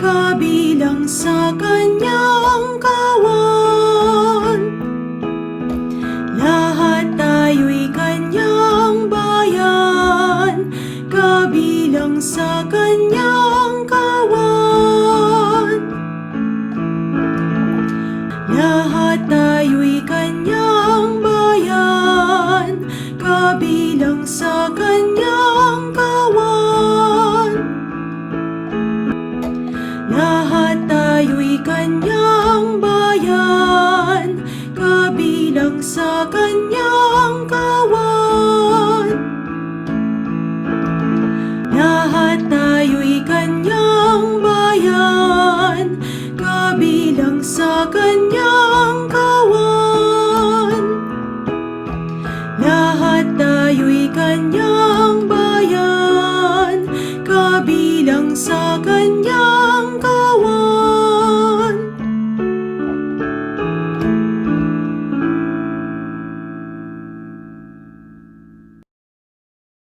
kabilang sa kanyang kawan. Lahat tayo'y kanyang bayan, kabilang sa kanyang kawan. Lahat tayo'y kanyang bayan, kabilang sa tayo'y kanyang bayan, kabilang sa kanyang kawan. Lahat tayo'y kanyang bayan, kabilang sa kanyang kawan. Lahat tayo'y kanyang bayan, kabilang sa kanyang